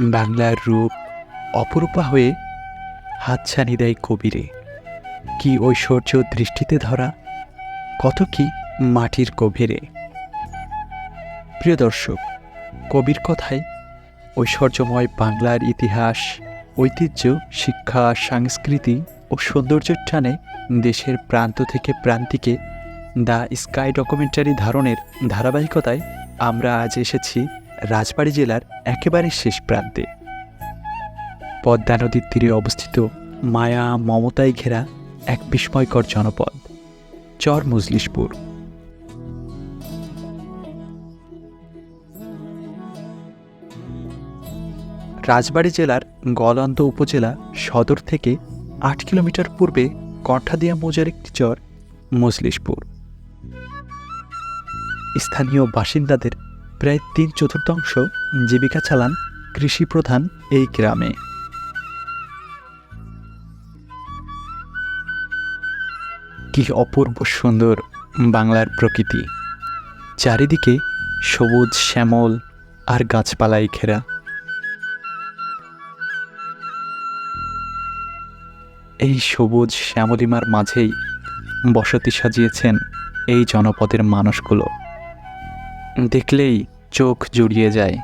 বাংলার রূপ অপরূপা হয়ে হাতছানি দেয় কবিরে। কি ঐশ্বর্য দৃষ্টিতে ধরা, কত কি মাটির গভীরে। প্রিয় দর্শক, কবির কথায় ঐশ্বর্যময় বাংলার ইতিহাস, ঐতিহ্য, শিক্ষা, সংস্কৃতি ও সৌন্দর্যের টানে দেশের প্রান্ত থেকে প্রান্তিকে দ্য স্কাই ডকুমেন্টারি ধারণের ধারাবাহিকতায় আমরা আজ এসেছি রাজবাড়ী জেলার একেবারে শেষ প্রান্তে। পদ্মা নদীর তীরে অবস্থিত মায়া মমতায় ঘেরা এক বিস্ময়কর জনপদ, চর মজলিশপুর। রাজবাড়ী জেলার গলন্দ উপজেলা সদর থেকে আট কিলোমিটার পূর্বে কণ্ঠাদিয়া মৌজার একটি চর মজলিশপুর। স্থানীয় বাসিন্দাদের প্রায় তিন চতুর্থাংশ জীবিকা চালান কৃষি প্রধান এই গ্রামে। কি অপূর্ব সুন্দর বাংলার প্রকৃতি। চারিদিকে সবুজ শ্যামল আর গাছপালায় ঘেরা। এই সবুজ শ্যামলিমার মাঝেই বসতি সাজিয়েছেন এই জনপদের মানুষগুলো। দেখলেই চোখ জুড়িয়ে যায়।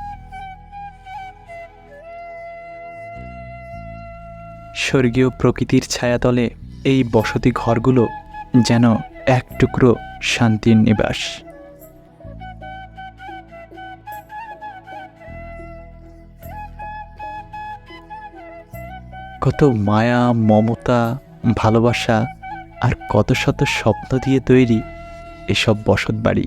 স্বর্গীয় প্রকৃতির ছায়াতলে এই বসতি ঘরগুলো যেন এক টুকরো শান্তির নিবাস। কত মায়া, মমতা, ভালোবাসা আর কত শত স্বপ্ন দিয়ে তৈরি এসব বসত বাড়ি।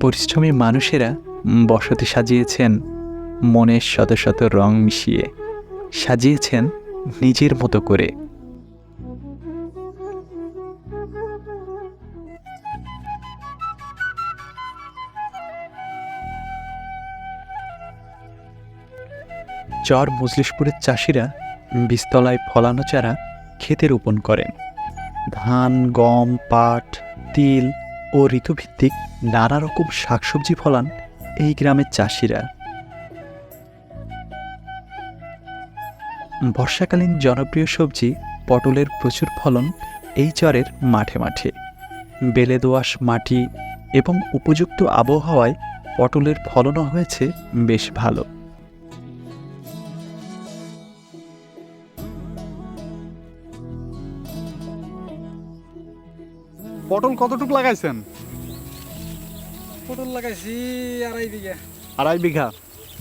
পরিশ্রমী মানুষেরা বসতি সাজিয়েছেন, মনের শত শত রং মিশিয়ে সাজিয়েছেন নিজের মতো করে। চর মজলিশপুরের চাষিরা বীজতলায় ফলানো চারা ক্ষেতে রোপণ করেন। ধান, গম, পাট, তিল ও ঋতুভিত্তিক নানা রকম শাকসবজি ফলান এই গ্রামের চাষিরা। বর্ষাকালীন জনপ্রিয় সবজি পটলের প্রচুর ফলন এই চরের মাঠে মাঠে। বেলে দোআঁশ মাটি এবং উপযুক্ত আবহাওয়ায় পটলের ফলনও হয়েছে বেশ ভালো। পটল কতটুক লাগাইছেন? পটল লাগাইছি আড়াই বিঘা। আড়াই বিঘা।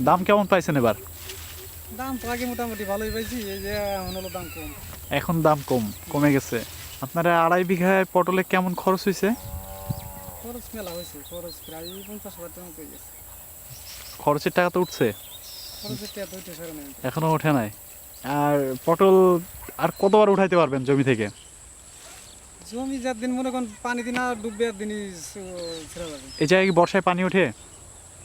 দাম কেমন পাইছেন এবার? দাম তো আগে মোটামুটি ভালোই পাইছি এই যে এখন হলো দাম কম। এখন দাম কম কমে গেছে। আপনারা আড়াই বিঘায় পটলে কেমন খরচ হয়েছে খরচ মেলা হয়েছে খরচ প্রায় পঞ্চাশ হাজার টাকা কই গেছে। খরচের টাকা তো উঠছে। খরচের টাকা সেরে নেই। এখনও ওঠে নাই। আর পটল আর কতবার উঠাইতে পারবেন জমি থেকে? জমি যার দিন মনে করেন পানি দিন আর ডুববে আর দিনই ছেড়ে যাবে এই জায়গায় কি বর্ষায় পানি ওঠে?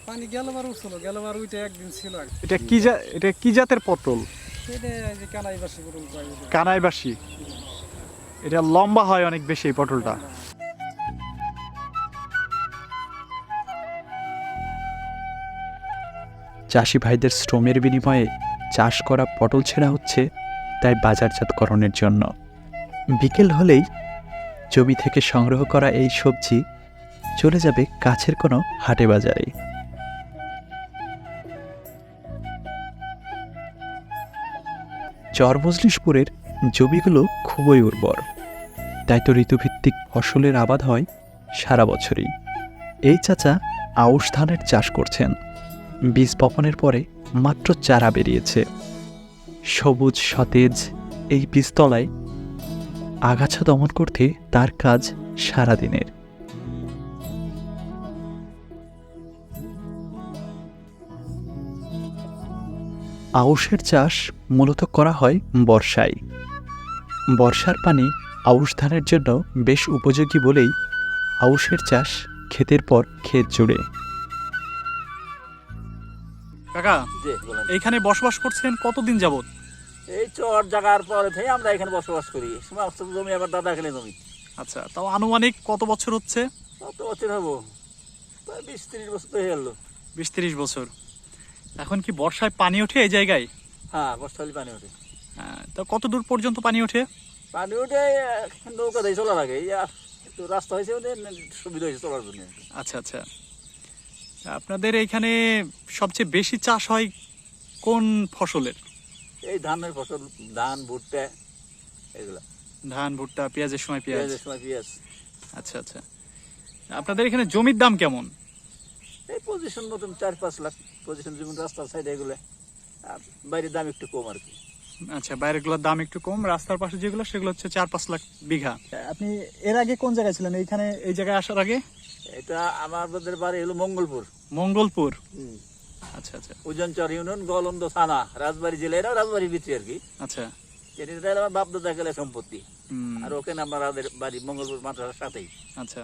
পানি গেলবার উঠছিল গেলবার উঠে একদিন ছিল এটা কি জা এটা কি জাতের পটল? সেটা এই যে কানাই পটল কয় এটা। কানাইবাসী। এটা লম্বা হয় অনেক বেশি এই পটলটা। চাষি ভাইদের শ্রমের বিনিময়ে চাষ করা পটল ছেঁড়া হচ্ছে তাই বাজারজাতকরণের জন্য। বিকেল হলেই জমি থেকে সংগ্রহ করা এই সবজি চলে যাবে কাছের কোনো হাটে বাজারে। চরমজলিশপুরের জমিগুলো খুবই উর্বর। তাই তো ঋতুভিত্তিক ফসলের আবাদ হয় সারা বছরই। এই চাচা আউশ ধানের চাষ করছেন। বীজ বপনের পরে মাত্র চারা বেরিয়েছে। সবুজ, সতেজ এই বীজতলায় আগাছা দমন করতে তার কাজ সারাদিনের। আউশের চাষ মূলত করা হয় বর্ষায়। বর্ষার পানি আউশ ধানের জন্য বেশ উপযোগী বলেই আউশের চাষ ক্ষেতের পর ক্ষেত জুড়ে। কাকা এইখানে বসবাস করছেন কতদিন যাবত এই চর জায়গার পরে থেকে আমরা এখানে বসবাস করি। সমস্ত জমি আবার দাদা এখানে জমি। আচ্ছা তাও আনুমানিক কত বছর হচ্ছে? কত বছর হব? প্রায় বিশ তিরিশ বছর হয়ে গেল। বিশ তিরিশ বছর। এখন কি বর্ষায় পানি ওঠে এই জায়গায়? হ্যাঁ বর্ষালি পানি ওঠে। আহ, তা কত দূর পর্যন্ত পানি ওঠে? পানি আহ, নৌকা দিয়ে চলার আগে। রাস্তা হয়েছে ওদের সুবিধা হয়েছে চলার জন্য। আচ্ছা আচ্ছা। আপনাদের এইখানে সবচেয়ে বেশি চাষ হয় কোন ফসলের? এই ধানের ফসল ধান ভুট্টা এগুলা। ধান ভুট্টা পেঁয়াজের সময় পেঁয়াজ। পেঁয়াজের সময় পেঁয়াজ। আচ্ছা আচ্ছা। আপনাদের এখানে জমির দাম কেমন? এই পজিশন মতন চার পাঁচ লাখ পজিশন যেমন রাস্তার সাইডে এগুলো আর বাইরের দাম একটু কম আর কি। আচ্ছা বাইরেগুলোর দাম একটু কম রাস্তার পাশে যেগুলো সেগুলো হচ্ছে চার পাঁচ লাখ বিঘা। আপনি এর আগে কোন জায়গায় ছিলেন? এইখানে এই জায়গায় আসার আগে? এটা আমাদের বাড়ি হলো মঙ্গলপুর। মঙ্গলপুর। আচ্ছা আচ্ছা। উজনচর ইউনিয়ন গলন্দ থানা রাজবাড়ি জেলা এটাও রাজবাড়ির ভিতরে আর কি। আচ্ছা। এটা আমার বাপ দাদা গেলে সম্পত্তি। হুম, আর ওখানে আমাদের বাড়ি মঙ্গলপুর মাদ্রাসার সাথেই। আচ্ছা।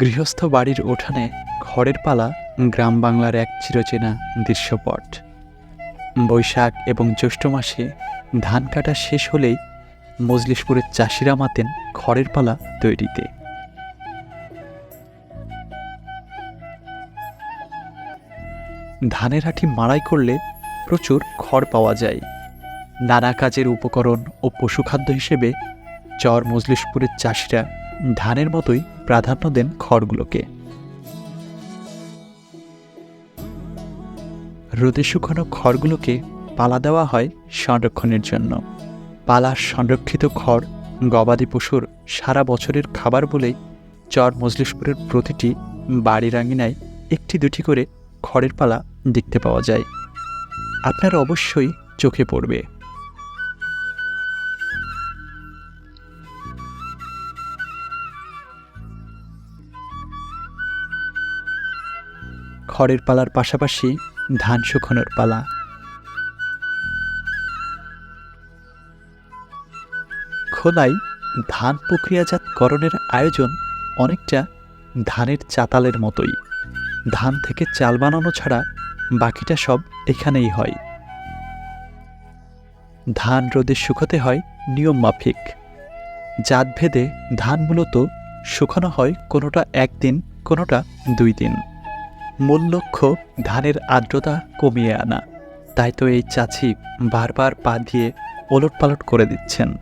গৃহস্থ বাড়ির উঠানে খড়ের পালা গ্রাম বাংলার এক চিরচেনা দৃশ্যপট। বৈশাখ এবং জ্যৈষ্ঠ মাসে ধান কাটা শেষ হলেই মজলিশপুরের চাষিরা মাতেন খড়ের পালা তৈরিতে। ধানের আঠি মাড়াই করলে প্রচুর খড় পাওয়া যায়। নানা কাজের উপকরণ ও পশুখাদ্য হিসেবে চর মজলিশপুরের চাষিরা ধানের মতোই প্রাধান্য দেন খড়গুলোকে। রোদে শুকানো খড়গুলোকে পালা দেওয়া হয় সংরক্ষণের জন্য। পালা সংরক্ষিত খড় গবাদি পশুর সারা বছরের খাবার বলেই চর মজলিশপুরের প্রতিটি বাড়ির আঙিনায় একটি দুটি করে খড়ের পালা দেখতে পাওয়া যায়। আপনার অবশ্যই চোখে পড়বে। খড়ের পালার পাশাপাশি ধান শুকানোর পালা। খোলায় ধান প্রক্রিয়াজাতকরণের আয়োজন অনেকটা ধানের চাতালের মতোই। ধান থেকে চাল বানানো ছাড়া বাকিটা সব এখানেই হয়। ধান রোদে শুকাতে হয় নিয়ম মাফিক। জাতভেদে ধান মূলত শুকানো হয় কোনোটা একদিন, কোনোটা দুই দিন। মূল লক্ষ্য ধানের আর্দ্রতা কমিয়ে আনা। তাই তো এই চাচি বারবার পা দিয়ে ওলট পালট করে দিচ্ছেন।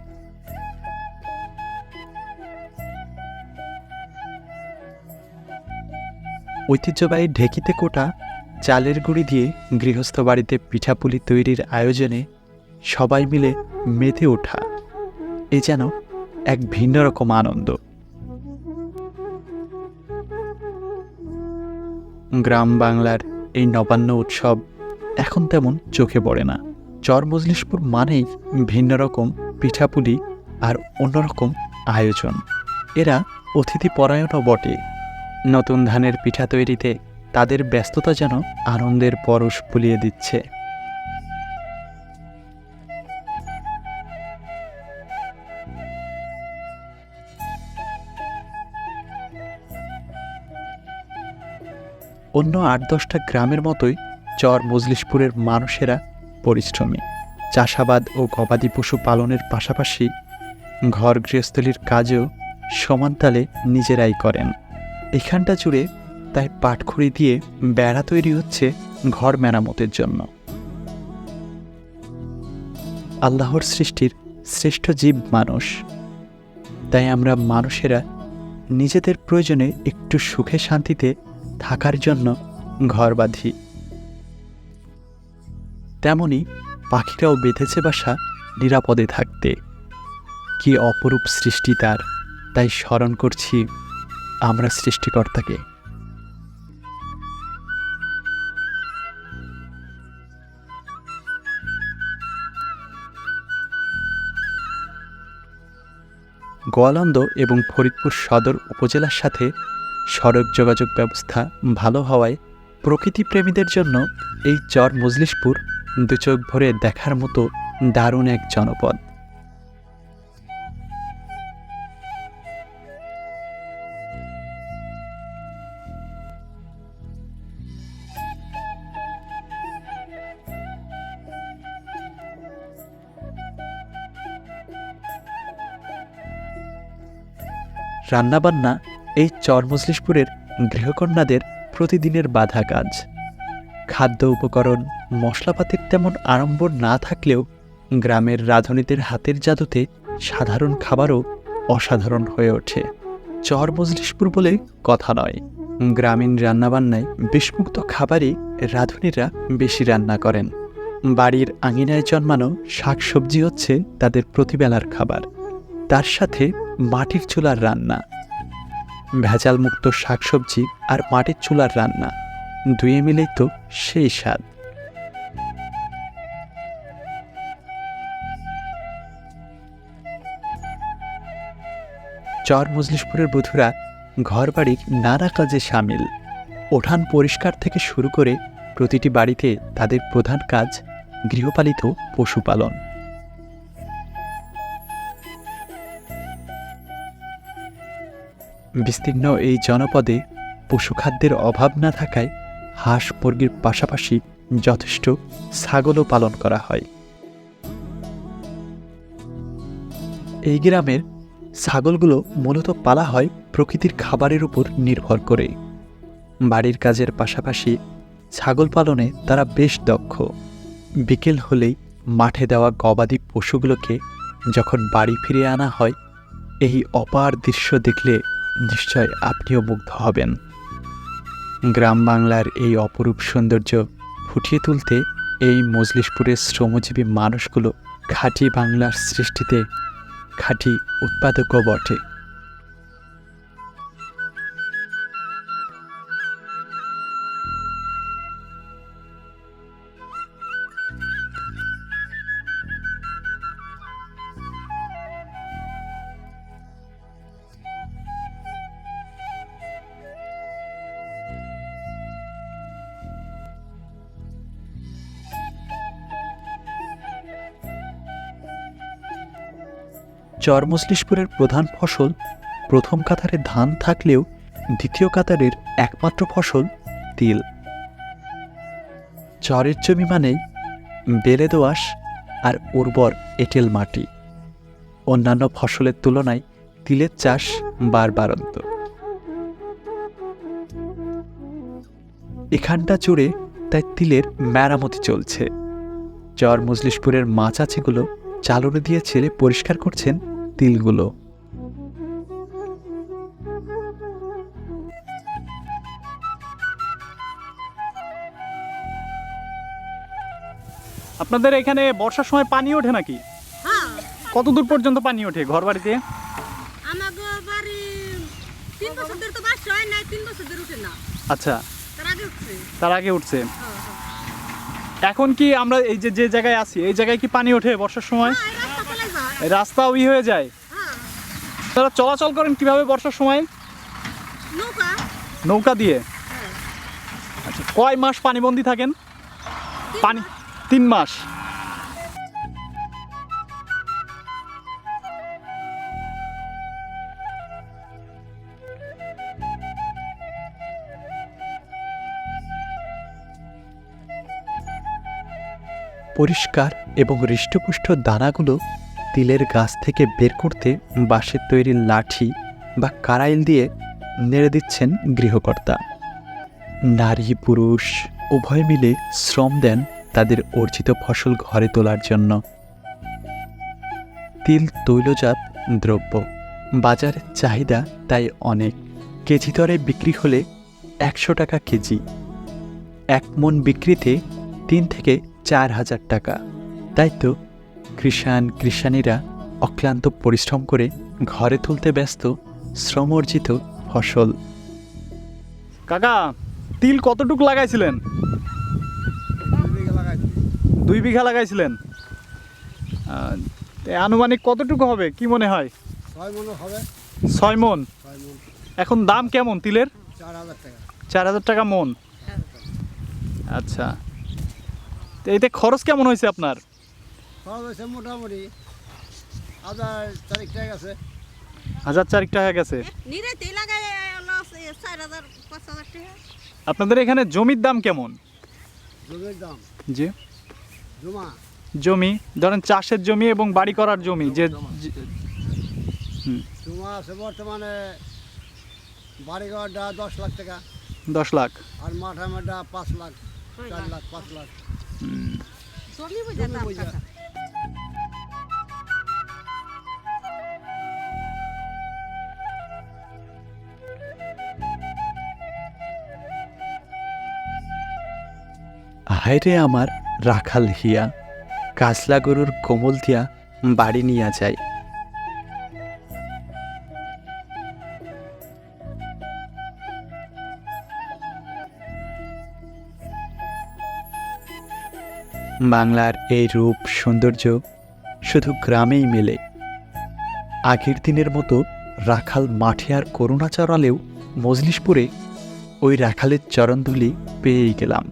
ঐতিহ্যবাহী ঢেকিতে কোটা চালের গুঁড়ি দিয়ে গৃহস্থ বাড়িতে পিঠাপুলি তৈরির আয়োজনে সবাই মিলে মেতে ওঠা। এ যেন এক ভিন্ন রকম আনন্দ। গ্রাম বাংলার এই নবান্ন উৎসব এখন তেমন চোখে পড়ে না। চর মজলিশপুর মানেই ভিন্ন রকম পিঠাপুলি আর অন্যরকম আয়োজন। এরা অতিথি পরায়ণও বটে। নতুন ধানের পিঠা তৈরিতে তাদের ব্যস্ততা যেন আনন্দের পরশ ফুলিয়ে দিচ্ছে। অন্য আট দশটা গ্রামের মতোই চর মজলিশপুরের মানুষেরা পরিশ্রমী। চাষাবাদ ও গবাদি পশু পালনের পাশাপাশি ঘর গৃহস্থলীর কাজও সমানতালে নিজেরাই করেন। এখানটা জুড়ে তাই পাটখড়ি দিয়ে বেড়া তৈরি হচ্ছে ঘর মেরামতের জন্য। আল্লাহর সৃষ্টির শ্রেষ্ঠ জীব মানুষ। তাই আমরা মানুষেরা নিজেদের প্রয়োজনে একটু সুখে শান্তিতে থাকার জন্য ঘর বাঁধি। তেমনি পাখিরাও বেঁধেছে বাসা নিরাপদে থাকতে। কি অপরূপ সৃষ্টি তার, তাই স্মরণ করছি আমরা সৃষ্টিকর্তাকে। গোয়ালন্দ এবং ফরিদপুর সদর উপজেলার সাথে সড়ক যোগাযোগ ব্যবস্থা ভালো হওয়ায় প্রকৃতিপ্রেমীদের জন্য এই চর মজলিশপুর দুচোখ ভরে দেখার মতো দারুণ এক জনপদ। রান্নাবান্না এই চরমজলিশপুরের গৃহকন্যাদের প্রতিদিনের বাধা কাজ খাদ্য উপকরণ, মশলাপাতির তেমন আড়ম্বর না থাকলেও গ্রামের রাঁধুনিদের হাতের জাদুতে সাধারণ খাবারও অসাধারণ হয়ে ওঠে। চর মজলিশপুর বলে কথা নয়। গ্রামীণ রান্নাবান্নায় বিষমুক্ত খাবারই রাঁধুনিরা বেশি রান্না করেন। বাড়ির আঙিনায় জন্মানো শাকসবজি হচ্ছে তাদের প্রতিবেলার খাবার। তার সাথে মাটির চুলার রান্না, ভেজাল ভেজালমুক্ত শাকসবজি আর মাটির চুলার রান্না, দুয়ে মিলেই তো সেই স্বাদ। চর মজলিশপুরের বধুরা ঘরবাড়ির নানা কাজে সামিল। ওঠান পরিষ্কার থেকে শুরু করে প্রতিটি বাড়িতে তাদের প্রধান কাজ গৃহপালিত পশুপালন। বিস্তীর্ণ এই জনপদে পশুখাদ্যের অভাব না থাকায় হাঁস মুরগির পাশাপাশি যথেষ্ট ছাগলও পালন করা হয়। এই গ্রামের ছাগলগুলো মূলত পালা হয় প্রকৃতির খাবারের উপর নির্ভর করে। বাড়ির কাজের পাশাপাশি ছাগল পালনে তারা বেশ দক্ষ। বিকেল হলেই মাঠে দেওয়া গবাদি পশুগুলোকে যখন বাড়ি ফিরিয়ে আনা হয়, এই অপার দৃশ্য দেখলে নিশ্চয় আপনিও মুগ্ধ হবেন। গ্রাম বাংলার এই অপরূপ সৌন্দর্য ফুটিয়ে তুলতে এই মজলিশপুরের শ্রমজীবী মানুষগুলো খাঁটি বাংলার সৃষ্টিতে খাঁটি উৎপাদকও বটে। চরমসলিশপুরের প্রধান ফসল, প্রথম কাতারে ধান থাকলেও দ্বিতীয় কাতারের একমাত্র ফসল তিল। চরের জমি মানেই বেলে দোয়াশ আর উর্বর এঁটেল মাটি। অন্যান্য ফসলের তুলনায় তিলের চাষ বারবারন্ত। এখানটা জুড়ে তাই তিলের মেরামতি চলছে। চর মজলিশপুরের মাছ আছেগুলো চালনে দিয়ে ছেড়ে পরিষ্কার করছেন তিলগুলো। আপনাদের এখানে বর্ষার সময় পানি ওঠে নাকি? হ্যাঁ। কত দূর পর্যন্ত পানি ওঠে ঘর বাড়িতে? আমাগো বাড়ি তিন বছর ধরে তো বাস হয় নাই তিন বছর ধরে উঠে না। আচ্ছা। তার আগে উঠছে। তার আগে উঠছে। হ্যাঁ, এখন কি আমরা এই যে যে জায়গায় আছি এই জায়গায় কি পানি ওঠে বর্ষার সময়? এই রাস্তা ওই হয়ে যায়। হ্যাঁ। তারা চলাচল করেন কীভাবে বর্ষার সময়? নৌকা। নৌকা দিয়ে? হ্যাঁ। আচ্ছা কয় মাস পানিবন্দি থাকেন? পানি তিন মাস। পরিষ্কার এবং হৃষ্টপুষ্ট দানাগুলো তিলের গাছ থেকে বের করতে বাঁশের তৈরি লাঠি বা কারাইল দিয়ে নেড়ে দিচ্ছেন গৃহকর্তা। নারী, পুরুষ উভয় মিলে শ্রম দেন তাদের অর্জিত ফসল ঘরে তোলার জন্য। তিল তৈলজাত দ্রব্য। বাজারের চাহিদা তাই অনেক। কেজি দরে বিক্রি হলে একশো টাকা কেজি। এক মন বিক্রিতে তিন থেকে চার হাজার টাকা। তাই তো কৃষাণ কৃষাণীরা অক্লান্ত পরিশ্রম করে ঘরে তুলতে ব্যস্ত শ্রমর্জিত ফসল। কাকা তিল কতটুকু লাগাইছিলেন? দুই বিঘা লাগাইছিলেন। আনুমানিক কতটুকু হবে কি মনে হয়? ছয় মনে এখন দাম কেমন তিলের? চার হাজার টাকা। চার হাজার টাকা মন আচ্ছা। তো এতে খরচ কেমন হয়েছে আপনার? খরচ হয়েছে মোটামুটি হাজার তারিখ টাকা আছে হাজার চারিক টাকা গেছে? আপনাদের এখানে জমির দাম কেমন? জমির দাম? যে জমা? জমি ধরেন চাষের জমি এবং বাড়ি করার জমি যে জমা আছে বর্তমানে বাড়িঘরটা দশ লাখ টাকা। দশ লাখ? আর মাঠা মাঠা পাঁচ লাখ চার লাখ। পাঁচ লাখ। হুম। জমি হায়রে আমার রাখাল হিয়া কাজলা গরুর কোমল দিয়া বাড়ি নিয়া যায়। বাংলার এই রূপ সৌন্দর্য শুধু গ্রামেই মেলে। আগের দিনের মতো রাখাল মাঠে আর করুণা চড়ালেও মজলিশপুরে ওই রাখালের চরণধুলি পেয়েই গেলাম।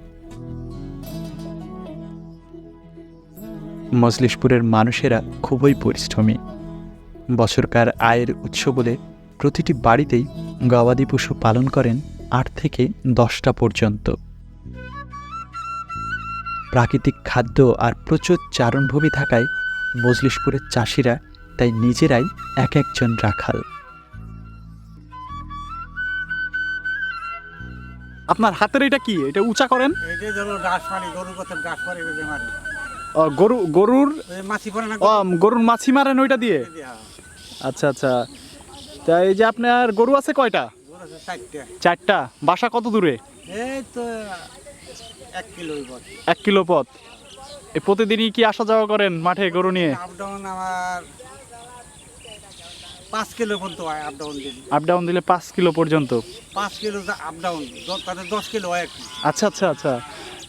মজলিশপুরের মানুষেরা খুবই পরিশ্রমী। বছরকার আয়ের উৎস বলে প্রতিটি বাড়িতেই গবাদি পশু পালন করেন আট থেকে দশটা পর্যন্ত। প্রাকৃতিক খাদ্য আর প্রচুর চারণভূমি থাকায় মজলিশপুরের চাষিরা তাই নিজেরাই এক একজন রাখাল। আপনার হাতের এটা কি? এটা উঁচা করেন? এই যে ধরো ঘাস মারি গরুর কথা ঘাস মারি বেঁধে মারি। ও, গরু গরুর মাছি পড়ে না গরুর মাছি মারেন ওইটা দিয়ে? আচ্ছা আচ্ছা। তা এই যে আপনার গরু আছে কয়টা? চারটে। বাসা কত দূরে? এই তো এক কিলো পথ। প্রতিদিনই কি আসা যাওয়া করেন মাঠে গরু নিয়ে? পাঁচ কিলো পর্যন্ত হয় আপ ডাউন দিন আপ ডাউন দিলে পাঁচ কিলো পর্যন্ত। পাঁচ কিলো আপ ডাউন তাতে দশ কিলো হয় আচ্ছা আচ্ছা আচ্ছা।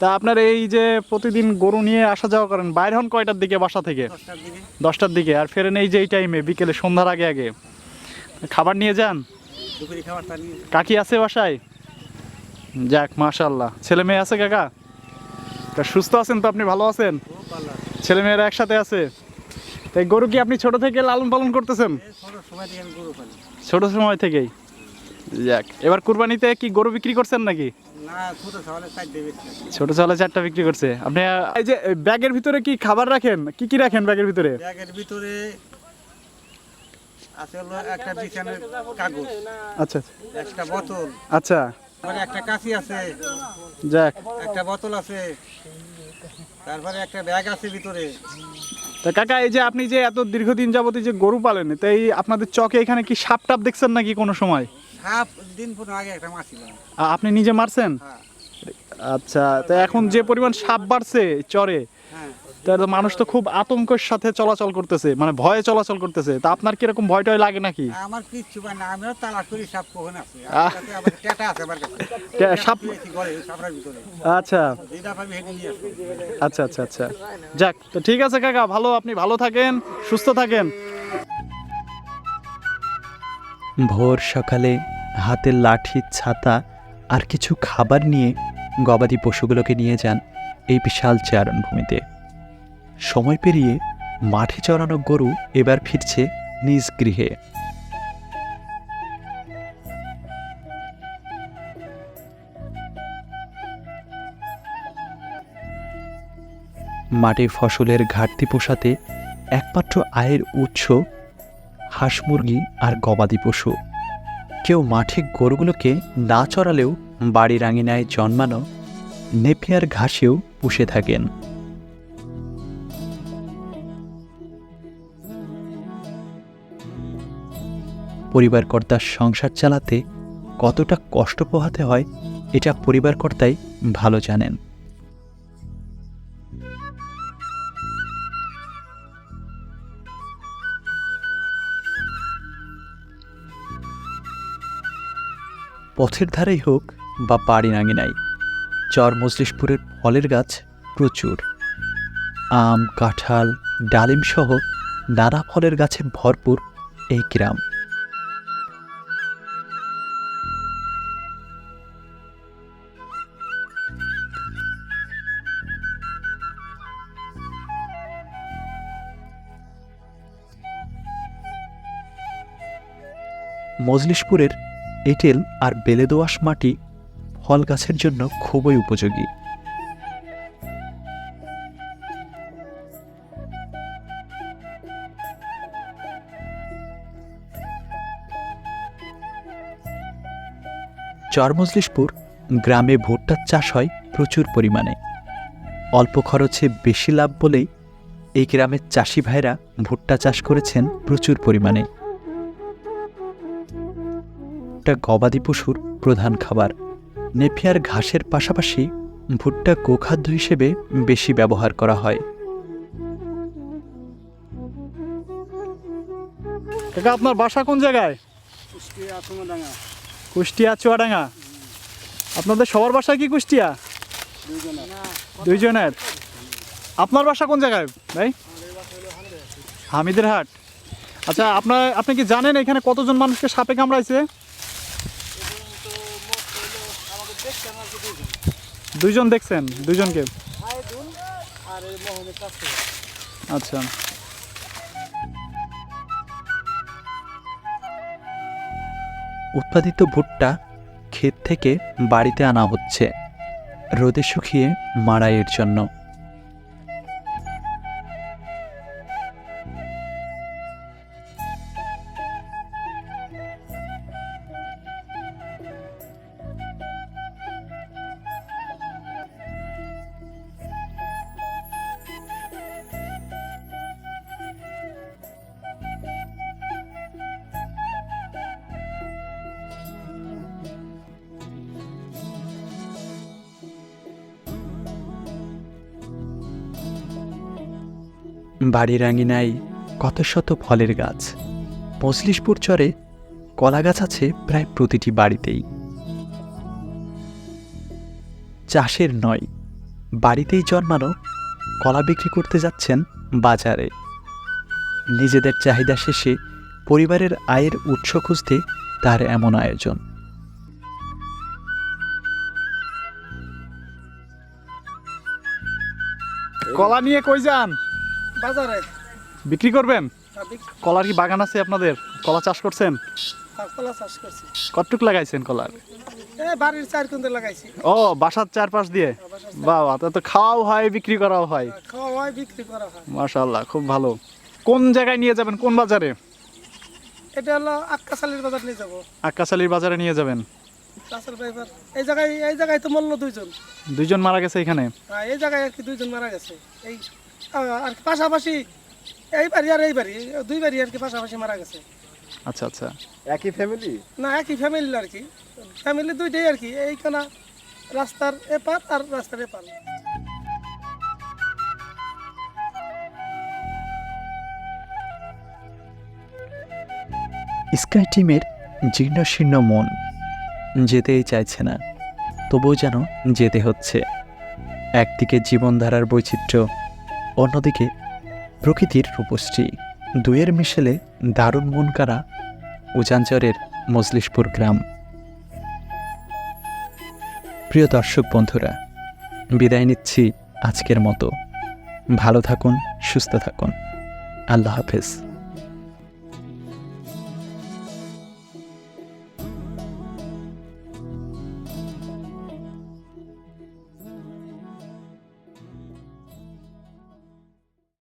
তা আপনার এই যে প্রতিদিন গরু নিয়ে আসা যাওয়া করেন বাইর হন কয়টার দিকে বাসা থেকে? দশটার দিকে। আর ফেরেন এই যে এই টাইমে বিকেলে সন্ধ্যার আগে আগে। খাবার নিয়ে যান? কাকি আছে বাসায়? যাক মাশাল্লাহ ছেলে মেয়ে আছে কাকা? তা সুস্থ আছেন তো আপনি ভালো আছেন? ছেলে মেয়েরা একসাথে আছে? তাই গরু কি আপনি ছোট থেকে লালন পালন করতেছেন? ছোট সময় থেকেই। যাক এবার কুরবানিতে কি গরু বিক্রি করছেন নাকি? ছোট চারটা বিক্রি করছে। আপনি এই যে ব্যাগের ভিতরে কি খাবার রাখেন? কি কি রাখেন ব্যাগের ভিতরে? ব্যাগের ভিতরে আছে হলো একটা বিছানের কাগজ আচ্ছা একটা বোতল। আচ্ছা। তারপরে একটা কাশি আছে। যাক। একটা বোতল আছে। তারপরে একটা ব্যাগ আছে ভিতরে। তা কাকা এই যে আপনি যে এত দীর্ঘদিন যাবত যে গরু পালেন তাই আপনাদের চকে এখানে কি সাপ টাপ দেখছেন নাকি কোনো সময়? সাপ দিন পনেরো আগে একটা মাছ আপনি নিজে মারছেন? হ্যাঁ। আচ্ছা তা এখন যে পরিমাণ সাপ বাড়ছে চরে হ্যাঁ। তাহলে মানুষ তো খুব আতঙ্কের সাথে চলাচল করতেছে মানে ভয়ে চলাচল করতেছে। তা আপনার কীরকম ভয় টয় লাগে নাকি? আমার কিচ্ছু পাই না আমিও তালাশ করি সাপ কখন আছে টেটা আছে আমার কাছে। সাপ ভিতরে। আচ্ছা। আচ্ছা আচ্ছা আচ্ছা। যাক তো ঠিক আছে কাকা ভালো আপনি ভালো থাকেন সুস্থ থাকেন। ভোর সকালে হাতে লাঠি, ছাতা আর কিছু খাবার নিয়ে গবাদি পশুগুলোকে নিয়ে যান এই বিশাল চারণভূমিতে। সময় পেরিয়ে মাঠে চড়ানো গরু এবার ফিরছে নিজ গৃহে। মাঠে ফসলের ঘাটতি পোষাতে একমাত্র আয়ের উৎস হাঁস মুরগি আর গবাদি পশু। কেউ মাঠে গরুগুলোকে না চড়ালেও বাড়ির আঙিনায় জন্মানো নেপিয়ার ঘাসেও পুষে থাকেন। পরিবার কর্তার সংসার চালাতে কতটা কষ্ট পোহাতে হয়, এটা পরিবার কর্তাই ভালো জানেন। পথের ধারেই হোক বা বাড়ির আঙিনায় চর মজলিশপুরের ফলের গাছ প্রচুর। আম, কাঁঠাল ডালিম সহ নানা ফলের গাছে ভরপুর এই গ্রাম। মজলিশপুরের এঁটেল আর বেলে দোয়াশ মাটি ফল গাছের জন্য খুবই উপযোগী। চরমজলিশপুর গ্রামে ভুট্টার চাষ হয় প্রচুর পরিমাণে। অল্প খরচে বেশি লাভ বলেই এই গ্রামের চাষি ভাইরা ভুট্টা চাষ করেছেন প্রচুর পরিমাণে। ভুট্টা গবাদি পশুর প্রধান খাবার। নেফিয়ার ঘাসের পাশাপাশি ভুট্টা গোখাদ্য হিসেবে বেশি ব্যবহার করা হয়। কাকা আপনার বাসা কোন জায়গায়? কুষ্টিয়া চুয়াডাঙ্গা। আপনাদের সবার বাসা কি কুষ্টিয়া? দুইজনের। আপনার বাসা কোন জায়গায় ভাই? হামিদের হাট। আচ্ছা আপনার আপনি কি জানেন এখানে কতজন মানুষকে সাপে কামড়াইছে? দুইজন দেখছেন? দুইজনকে? আচ্ছা। উৎপাদিত ভুট্টা ক্ষেত থেকে বাড়িতে আনা হচ্ছে। রোদে শুকিয়ে মাড়াইয়ের জন্য। বাড়ির আঙিনায় কত শত ফলের গাছ। মজলিশপুর চরে কলা গাছ আছে প্রায় প্রতিটি বাড়িতেই। চাষের নয়, বাড়িতেই জন্মানো কলা বিক্রি করতে যাচ্ছেন বাজারে। নিজেদের চাহিদা শেষে পরিবারের আয়ের উৎস খুঁজতে তার এমন আয়োজন। কলা নিয়ে কই যান? বাজারে। বিক্রি করবেন? কলার কি বাগান আছে আপনাদের? কলা চাষ করছেন? কলা চাষ করছি। কতটুক লাগাইছেন কলার? বাড়ির চার কুন্দে লাগাইছি। ও বাসার চারপাশ দিয়ে? বাবা তা তো খাওয়াও হয় বিক্রি করাও হয়। খাওয়া হয় বিক্রি করা হয়। খুব ভালো। কোন জায়গায় নিয়ে যাবেন? কোন বাজারে? এটা হলো আক্কাশালির বাজার নিয়ে যাব। আক্কাশালির বাজারে নিয়ে যাবেন? এই জায়গায় এই জায়গায় তো মরলো দুইজন। দুইজন মারা গেছে এখানে? হ্যাঁ, এই জায়গায় আর কি দুইজন মারা গেছে। এই আর পাশাপাশি এই বাড়ি আর এই বাড়ি দুই বাড়ি আর কি পাশাপাশি মারা গেছে। আচ্ছা আচ্ছা। একই ফ্যামিলি না একই ফ্যামিলি আর কি। ফ্যামিলি দুইটাই আর কি এইখানা রাস্তার এপার আর রাস্তার এপার। স্কাই টিমের জীর্ণশীর্ণ মন যেতেই চাইছে না তবুও যেন যেতে হচ্ছে। একদিকে জীবনধারার বৈচিত্র্য অন্যদিকে, প্রকৃতির রূপশ্রী দুয়ের মিশেলে দারুণ মন কারা উজাঞ্চরের মজলিশপুর গ্রাম। প্রিয় দর্শক বন্ধুরা, বিদায় নিচ্ছি আজকের মতো। ভালো থাকুন, সুস্থ থাকুন। আল্লাহ হাফেজ।